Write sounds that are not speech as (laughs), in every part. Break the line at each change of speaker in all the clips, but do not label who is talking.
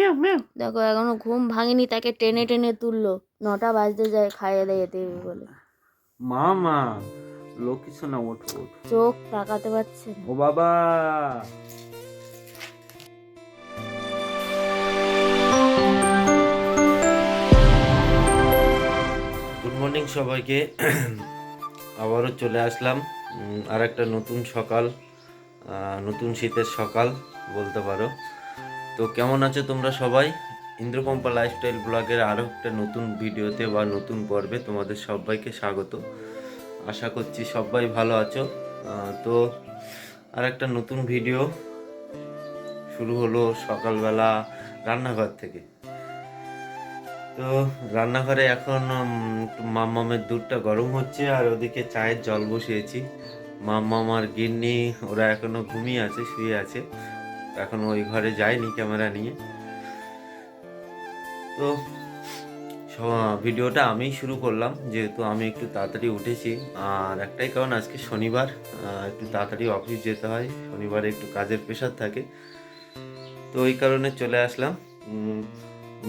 মেও মেও
দেখো এখনও ঘুম ভাঙেনি তাকে টেনে টেনে তুললো। নটা বাজতে যায় খাইয়ে দিয়ে যেতে বলে।
মামা লক্ষ্মী সোনা ওঠো ওঠো।
চোখ তাকাতে পারছে না।
ও বাবা। গুড মর্নিং সবাইকে। আবারও চলে আসলাম। আর একটা নতুন সকাল আহ, নতুন শীতের সকাল বলতে পারো। তো কেমন আছো তোমরা সবাই? ইন্দ্রকম্পা লাইফস্টাইল ব্লগের আরও একটা নতুন ভিডিওতে বা নতুন পর্বে তোমাদের সবাইকে স্বাগত। আশা করছি সবাই ভালো আছো। তো আর একটা নতুন ভিডিও শুরু হলো সকালবেলা রান্নাঘর থেকে। তো রান্নাঘরে এখন মাম্মামের দুধটা গরম হচ্ছে আর ওদিকে চায়ের জল বসিয়েছি। মাম্মাম আর গিন্নি, ওরা এখনও ঘুমিয়ে আছে, শুয়ে আছে। এখন ওই ঘরে যায়নি ক্যামেরা নিয়ে। তো ভিডিওটা আমি শুরু করলাম, যেহেতু আমি একটু তাড়াতাড়ি উঠেছি। আর একটাই কারণ, আজকে শনিবার একটু তাড়াতাড়ি অফিস যেতে হয়, শনিবারে একটু কাজের প্রেশার থাকে। তো ওই কারণে চলে আসলাম।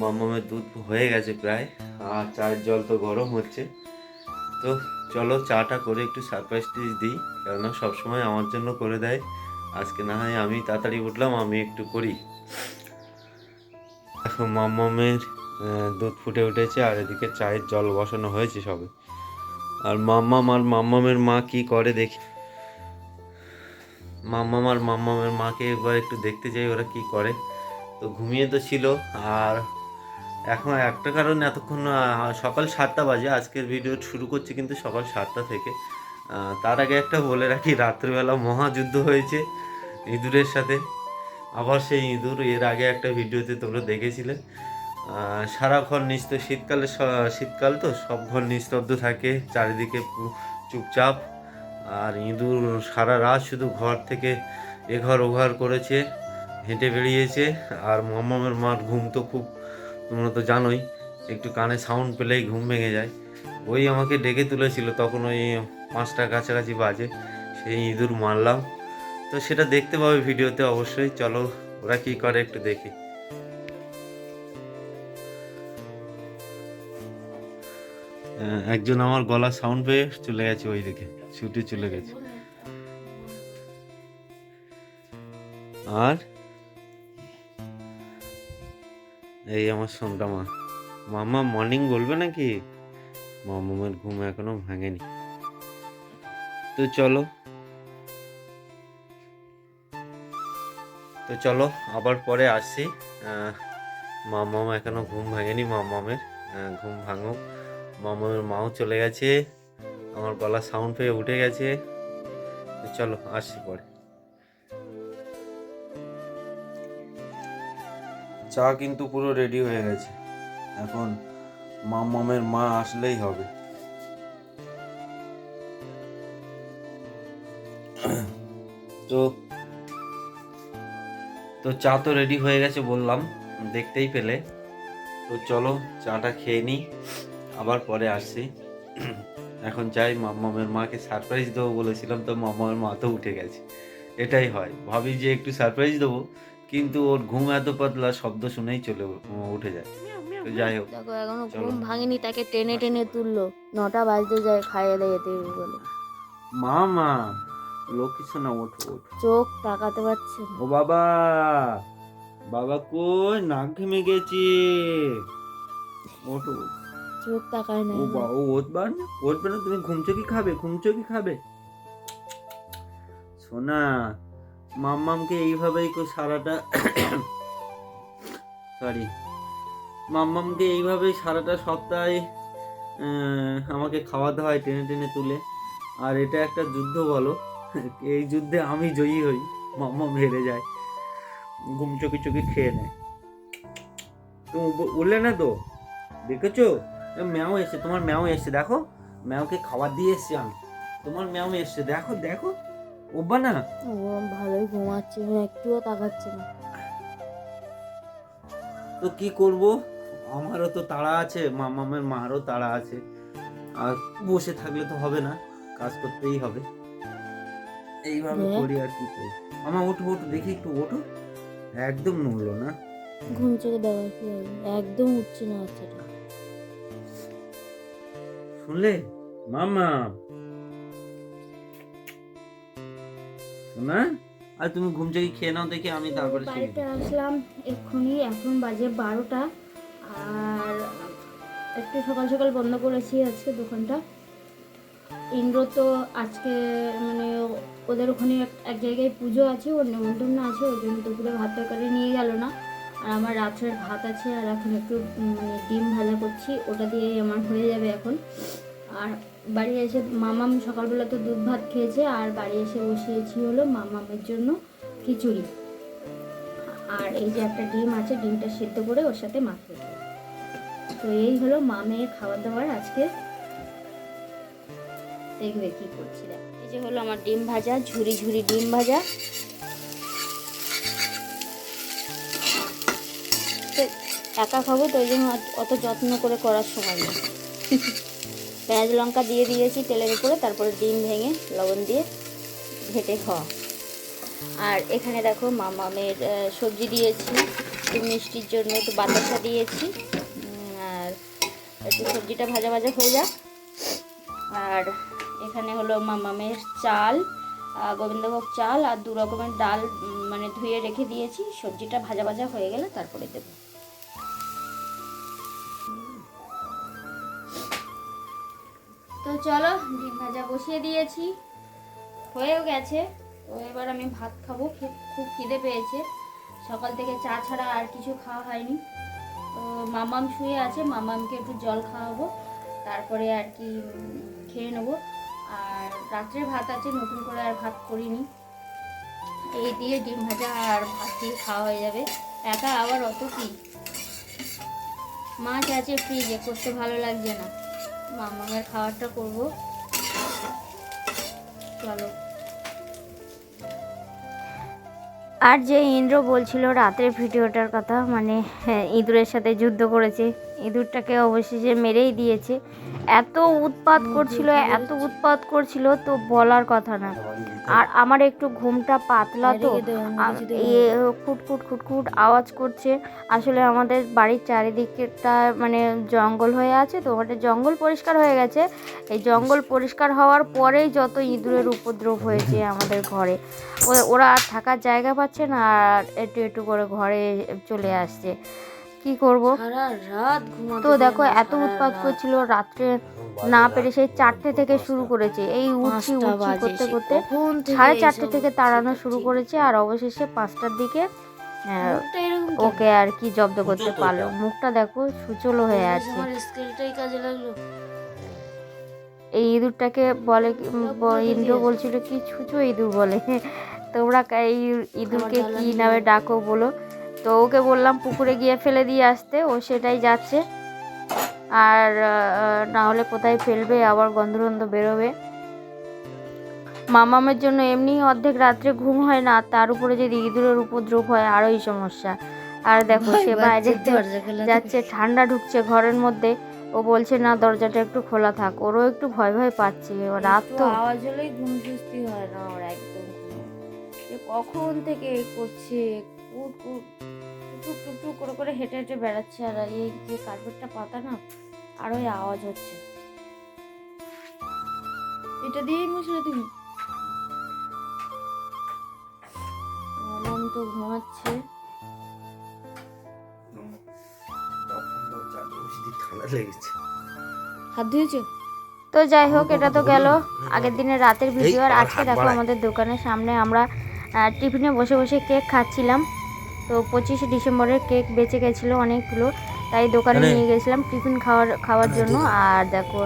মামামের দুধ হয়ে গেছে প্রায়, আর চায়ের জল তো গরম হচ্ছে। তো চলো চাটা করে একটু সারপ্রাইজ দিই, কেননা সবসময় আমার জন্য করে দেয়। আজকে না হয় আমি তাড়াতাড়ি উঠলাম আমি একটু করি। এখন মামামের আহ, দুধ ফুটে উঠেছে আর এদিকে চায়ের জল বসানো হয়েছে সবে। আর মাম্মাম আর মাম্মামের মা কি করে দেখি? মাম্মাম আর মাম্মামের মাকে একবার একটু দেখতে চাই ওরা কি করে? তো ঘুমিয়ে তো ছিল আর এখন একটা কারণ এতক্ষণ সকাল সাতটা বাজে আজকের ভিডিও শুরু করছি কিন্তু সকাল সাতটা থেকে। তার আগে একটা বলে রাখি, রাত্রিবেলা মহাযুদ্ধ হয়েছে ইঁদুরের সাথে। আবার সেই ইঁদুর, এর আগে একটা ভিডিওতে তোমরা দেখেছিলে। সারা ঘর নিস্ত, শীতকালে শীতকাল তো, সব ঘর নিস্তব্ধ থাকে, চারিদিকে চুপচাপ। আর ইঁদুর সারা রাত শুধু ঘর থেকে এ ঘর ও ঘর করেছে, হেঁটে বেরিয়েছে আর মোহাম্মদের মার ঘুম তো খুব, তোমরা তো জানোই, একটু কানে সাউন্ড পেলেই ঘুম ভেঙে যায়। ওই আমাকে ডেকে তুলেছিল, তখন ওই পাঁচটা কাছাকাছি বাজে, সেই ইঁদুর মারলাম। তো সেটা দেখতে পাবে ভিডিওতে অবশ্যই, চলো ওরা কি করে একটু দেখি। একজন আমার গলা সাউন্ড পেয়ে চলে গেছে ওই দিকে ছুটে চলে গেছে। আর? এই আমার সোনটা মা। মামা মর্নিং বলবে নাকি? মামামের ঘুম এখনও ভাঙেনি। তো চলো। তো চলো, আবার পরে আসছি। মামাম এখনও ঘুম ভাঙেনি, মামামের। ঘুম ভাঙুক। মামামের মাও চলে গেছে। আমার গলা সাউন্ড পেয়ে উঠে গেছে। তো চলো, আসছি পরে। চা কিন্তু পুরো রেডি হয়ে গেছে। এখন মামামের মা আসলেই হবে। তো তো চা তো রেডি হয়ে গেছে বললাম দেখতেই পেলে। তো চলো চাটা খেয়ে নিই আবার পরে আসছি। এখন চাই মামামের মাকে সারপ্রাইজ দেবো বলেছিলাম তো মামামের মা তো উঠে গেছে। এটাই হয় ভাবি যে একটু সারপ্রাইজ দেবো কিন্তু ওর ঘুম এত পাতলা শব্দ শুনেই চলে উঠে যায়। তো যাই হোক
দেখো
এখনও।
ঘুম ভাঙেনি তাকে টেনে টেনে তুললো। নটা বাজতে যায় খাইয়ে দিয়ে বলে।
মামা লক্ষ্মী সোনা ওঠো ওঠো।
চোখ তাকাতে পারছে না।
ও বাবা বাবা কই? নাক ঘেমে গেছি। ওঠো
চোখ তাকায় না
ও বা ও উঠবার না? উঠবে না? তুমি ঘুমছো কি খাবে? ঘুমছো কি খাবে? সোনা মাম্মামকে এইভাবেই কো সারাটা (coughs) সরি মাম্মামকে এইভাবেই সারাটা সপ্তাহে আমাকে খাওয়াতে হয় টেনে টেনে তুলে। আর এটা একটা যুদ্ধ বলো। এই যুদ্ধে আমি জয়ী হই মাম্মা হেরে যায় ঘুম চোখে চোখে খেয়ে নেয়। উব- উঠলে না তো দেখেছ? ম্যাও এসছে তোমার ম্যাও এসছে দেখো। ম্যাওকে খাবার দিয়ে এসছি আমি। তোমার ম্যাও এসছে দেখো দেখো। ওবা না।
ও ভালোই ঘুমাচ্ছে একটুও তাকাচ্ছে না।
তো কি করব? আমারও তো তাড়া আছে মামামের মারও তাড়া আছে। আর বসে থাকলে তো হবে না কাজ করতেই হবে। এইভাবে। করি আর কি করি। আমার ওঠো ওঠো দেখি একটু ওঠো একদম নড়লো না।
ঘুম থেকে দেওয়া কি একদম উঠছে না বাচ্চাটা।
শুনলে? মামা। শোনা? আর তুমি ঘুম থেকে খেয়ে নাও দেখি আমি তারপরে
বাড়িতে আসলাম এক্ষুনি এখন বাজে বারোটা। আর একটু সকাল সকাল বন্ধ করেছি আজকে দোকানটা। ইন্দ্র তো আজকে মানে ওদের ওখানে এক- জায়গায় পুজো আছে, ওর নেমন্তন্ন আছে, ওই জন্য দুপুরে ভাত তরকারি নিয়ে গেল না। আর আমার রাত্রের ভাত আছে, আর এখন একটু মানে ডিম ভাজা করছি, ওটা দিয়েই আমার হয়ে যাবে এখন। আর বাড়ি এসে মামাম সকালবেলা তো দুধ ভাত খেয়েছে, আর বাড়ি এসে বসিয়েছি হলো মামামের জন্য খিচুড়ি। আর এই যে একটা ডিম আছে, ডিমটা সেদ্ধ করে ওর সাথে মাখিয়ে দেবো তো এই হলো মামের খাবার দাবার আজকে। দেখবে কি করছি দেখ। যে হলো আমার ডিম ভাজা ঝুরি ঝুরি ডিম ভাজা। একা খাব তো ওই জন্য অত- যত্ন করে করার সময় নেই। (laughs) পেঁয়াজ লঙ্কা দিয়ে দিয়েছি তেলের উপরে তারপরে ডিম ভেঙে লবণ দিয়ে ঘেটে খাওয়া। আর এখানে দেখো মামামের সবজি দিয়েছি একটু মিষ্টির জন্য একটু বাতাসা দিয়েছি। আর একটু সবজিটা ভাজা ভাজা হয়ে যাক। আর এখানে হলো মামামের চাল গোবিন্দভোগ চাল আর দু রকমের ডাল মানে ধুয়ে রেখে দিয়েছি। সবজিটা ভাজা ভাজা হয়ে গেলে তারপরে দেবো। তো চলো, ডিম ভাজা বসিয়ে দিয়েছি। হয়েও গেছে। তো এবার আমি ভাত খাব। খুব খিদে পেয়েছে। সকাল থেকে চা ছাড়া আর কিছু খাওয়া হয়নি। তো মামাম শুয়ে আছে। মামামকে একটু জল খাওয়াবো। তারপরে আর কি খেয়ে নেব। আর রাত্রে ভাত আছে নতুন করে আর ভাত করিনি। এই দিয়ে ডিম ভাজা আর ভাত দিয়ে খাওয়া হয়ে যাবে। একা আবার অত কি? মাছ আছে ফ্রিজে করতে ভালো লাগছে না। মামামের খাবারটা করব। চলো। আর যে ইন্দ্র বলছিল রাতের ভিডিওটার কথা মানে হ্যাঁ, ইঁদুরের সাথে যুদ্ধ করেছে। ইঁদুরটাকে অবশেষে মেরেই দিয়েছে। এত উৎপাত করছিল এত উৎপাত করছিল তো বলার কথা না। আর আমার একটু ঘুমটা পাতলা তো। এ খুটখুট খুটখুট আওয়াজ করছে। আসলে আমাদের বাড়ির চারিদিকটা মানে জঙ্গল হয়ে আছে তো ওটা জঙ্গল পরিষ্কার হয়ে গেছে। এই জঙ্গল পরিষ্কার হওয়ার পরেই যত ইঁদুরের উপদ্রব হয়েছে আমাদের ঘরে। ওরা আর থাকার জায়গা পাচ্ছে না আর একটু একটু করে ঘরে চলে আসছে। কি করব?
সারা রাত ঘুমাতে
তো দেখো এত উৎপাত করছিল রাত্রে না পেরে সেই চারটে থেকে শুরু করেছে। এই উঠছি উঠছি করতে করতে সাড়ে চারটে থেকে তাড়ানো শুরু করেছে আর অবশেষে পাঁচটার দিকে? ওকে আর কি জব্দ করতে পারল। মুখটা দেখো সুচলো হয়ে আছে। এই ইঁদুরটাকে বলে ইন্দ্র বলছিল কি ছুঁচো ইঁদুর বলে। তোমরা এই ইঁদুরকে কি নামে ডাকো বলো। তো ওকে বললাম পুকুরে গিয়ে ফেলে দিয়ে আসতে ও সেটাই যাচ্ছে। আর না হলে কোথায় ফেলবে আবার গন্ধ গন্ধ বেরোবে। মামামের জন্য এমনি অর্ধেক রাত্রে ঘুম হয় না তার উপরে যদি ইঁদুরের উপদ্রব হয় আরোই সমস্যা। আর দেখো সে বাইরে যাচ্ছে ঠান্ডা ঢুকছে ঘরের মধ্যে। ও বলছে না দরজাটা একটু খোলা থাক। ওরও একটু ভয় ভয় পাচ্ছে রাত তো।
আওয়াজ হলেই ঘুম সুস্তি হয় না ওর একদম।
কখন থেকে করছে? টুক টুক টুক করে করে হেঁটে হেঁটে বেড়াচ্ছে আর এই যে কার্পেটটা পাতা না আর ওই আওয়াজ হচ্ছে। এটা দিয়েই মুছলে তুমি? তো ঘুমাচ্ছে।
হাত ধুয়েছো?
তো যাই হোক এটা তো গেল। আগের দিনের রাতের ভিডিও আর আজকে দেখো আমাদের দোকানের সামনে আমরা টিফিনে বসে বসে কেক খাচ্ছিলাম। তো পঁচিশে ডিসেম্বরের কেক বেঁচে গেছিল অনেকগুলো তাই দোকানে
মানে-
নিয়ে গেছিলাম টিফিন খাওয়ার খাওয়ার জন্য। আর দেখো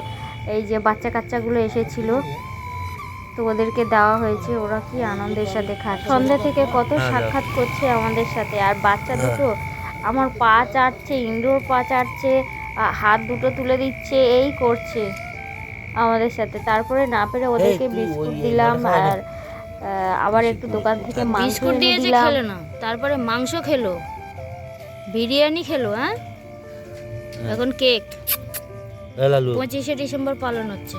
এই যে বাচ্চা কাচ্চাগুলো এসেছিল তো ওদেরকে দেওয়া হয়েছে। ওরা কি আনন্দের সাথে খাচ্ছে। সন্ধ্যা থেকে কত
হ্যাঁ,
সাক্ষাৎ করছে আমাদের সাথে। আর বাচ্চা দুটো আমার পা চাটছে ইন্ডোর পা চাটছে হাত দুটো তুলে দিচ্ছে এই করছে আমাদের সাথে। তারপরে না পেরে ওদেরকে বিস্কুট দিলাম আর আবার একটু দোকান থেকে
বিস্কুট দিয়ে
যে
খেলো না তারপরে মাংস খেলো বিরিয়ানি খেলো হ্যাঁ? এখন কেক। পঁচিশে ডিসেম্বর পালন হচ্ছে।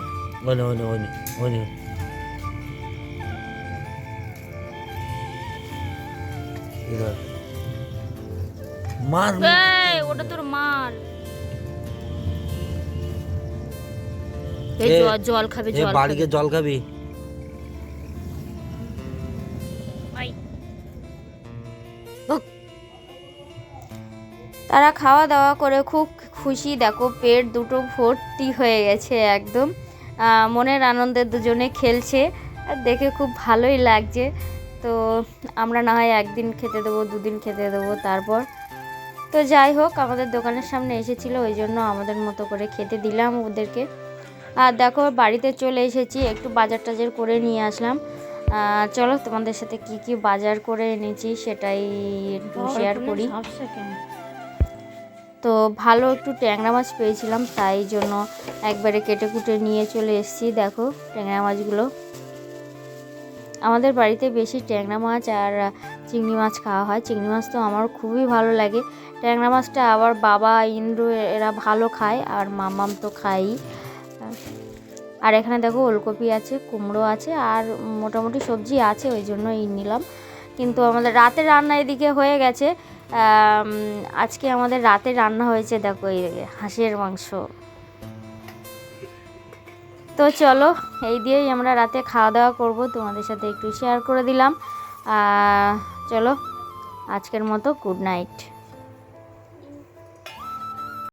মার
ওটা তোর মার। জল খাবে। জল খাবি? তারা খাওয়া দাওয়া করে খুব খুশি। দেখো পেট দুটো ভর্তি হয়ে গেছে একদম। মনের আনন্দে দুজনে খেলছে। আর দেখে খুব ভালোই লাগছে। তো আমরা না হয় একদিন খেতে দেবো দুদিন খেতে দেবো তারপর। তো যাই হোক আমাদের দোকানের সামনে এসেছিল ওই জন্য আমাদের মতো করে খেতে দিলাম ওদেরকে। আর দেখো বাড়িতে চলে এসেছি একটু বাজার টাজার করে নিয়ে আসলাম। চলো তোমাদের সাথে কি কি বাজার করে এনেছি সেটাই একটু শেয়ার করি। তো ভালো একটু ট্যাংরা মাছ পেয়েছিলাম, তাই জন্য একবারে কেটে কুটে নিয়ে চলে এসেছি। দেখো ট্যাংরা মাছগুলো। আমাদের বাড়িতে বেশি ট্যাংরা মাছ আর চিংড়ি মাছ খাওয়া হয়। চিংড়ি মাছ তো আমার খুবই ভালো লাগে। ট্যাংরা মাছটা আবার বাবা, ইন্দ্র এরা ভালো খায় আর মামাম তো খাই আর এখানে দেখো ওলকপি আছে, কুমড়ো আছে আর মোটামুটি সবজি আছে, ওই জন্যই নিলাম। কিন্তু আমাদের রাতের রান্না এদিকে হয়ে গেছে। আজকে আমাদের রাতে রান্না হয়েছে, দেখো এই হাঁসের মাংস। তো চলো, এই দিয়েই আমরা রাতে খাওয়া দাওয়া করব। তোমাদের সাথে একটু শেয়ার করে দিলাম। চলো, আজকের মতো গুড নাইট